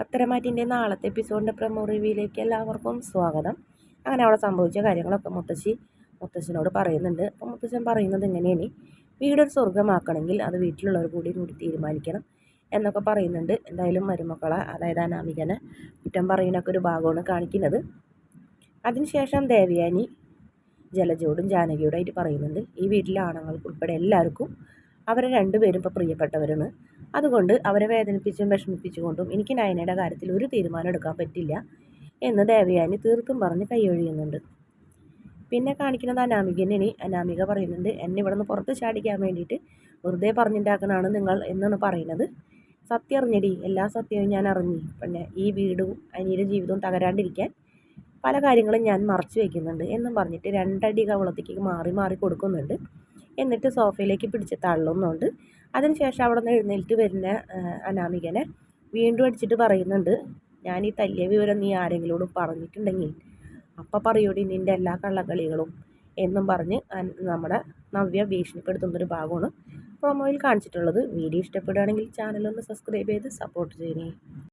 പത്തരമാറ്റിന്റെ നാളത്തെ എപ്പിസോഡിന്റെ പ്രമോ റിവ്യൂയിലേക്ക് എല്ലാവർക്കും സ്വാഗതം. അങ്ങനെ അവിടെ സംഭവിച്ച കാര്യങ്ങളൊക്കെ മുത്തശ്ശി മുത്തശ്ശനോട് പറയുന്നുണ്ട്. അപ്പം മുത്തശ്ശൻ പറയുന്നത് ഇങ്ങനെയാണ്. വീടൊരു സ്വർഗമാക്കണമെങ്കിൽ അത് വീട്ടിലുള്ളവർ കൂടി കൂടി തീരുമാനിക്കണം എന്നൊക്കെ പറയുന്നുണ്ട്. എന്തായാലും മരുമക്കളെ അതായത് അനാമികനെ കുറ്റം പറയുന്നൊക്കെ ഒരു ഭാഗമാണ് കാണിക്കുന്നത്. അതിനുശേഷം ദേവയാനി ജലജോടും ജാനകിയോടായിട്ട് പറയുന്നുണ്ട്. ഈ വീട്ടിലെ ആണുങ്ങൾക്ക് ഉൾപ്പെടെ എല്ലാവർക്കും അവരെ രണ്ടുപേരും ഇപ്പോൾ പ്രിയപ്പെട്ടവരാണ്. അതുകൊണ്ട് അവരെ വേദനിപ്പിച്ചും വിഷമിപ്പിച്ചുകൊണ്ടും എനിക്ക് നയനയുടെ കാര്യത്തിൽ ഒരു തീരുമാനം എടുക്കാൻ പറ്റില്ല എന്ന് ദേവയാനി തീർത്തും പറഞ്ഞ് കൈയൊഴിയുന്നുണ്ട്. പിന്നെ കാണിക്കുന്നത് അനാമികനെനി അനാമിക പറയുന്നുണ്ട് എന്നെ ഇവിടെ നിന്ന് പുറത്ത് ചാടിക്കാൻ വേണ്ടിയിട്ട് വെറുതെ പറഞ്ഞിട്ടാക്കണാണ് നിങ്ങൾ എന്നാണ് പറയുന്നത്. സത്യം അറിഞ്ഞടി എല്ലാ സത്യവും ഞാൻ അറിഞ്ഞു. പിന്നെ ഈ വീടും അനിയുടെ ജീവിതവും തകരാണ്ടിരിക്കാൻ പല കാര്യങ്ങളും ഞാൻ മറച്ചു വയ്ക്കുന്നുണ്ട് എന്നും പറഞ്ഞിട്ട് രണ്ടടി കവളത്തേക്ക് മാറി മാറി കൊടുക്കുന്നുണ്ട്. എന്നിട്ട് സോഫയിലേക്ക് പിടിച്ച് തള്ളുന്നുണ്ട്. അതിനുശേഷം അവിടെ നിന്ന് എഴുന്നേൽറ്റ് വരുന്ന അനാമികനെ വീണ്ടും അടിച്ചിട്ട് പറയുന്നുണ്ട് ഞാൻ ഈ തല്ലിയ വിവരം നീ ആരെങ്കിലോടും പറഞ്ഞിട്ടുണ്ടെങ്കിൽ അപ്പം പറയൂടി നിന്റെ എല്ലാ കള്ളക്കളികളും എന്നും പറഞ്ഞ് നമ്മുടെ നവ്യ ഭീഷണിപ്പെടുത്തുന്നൊരു ഭാഗമാണ് പ്രൊമോയിൽ കാണിച്ചിട്ടുള്ളത്. വീഡിയോ ഇഷ്ടപ്പെടുകയാണെങ്കിൽ ചാനലൊന്ന് സബ്സ്ക്രൈബ് ചെയ്ത് സപ്പോർട്ട് ചെയ്യണേ.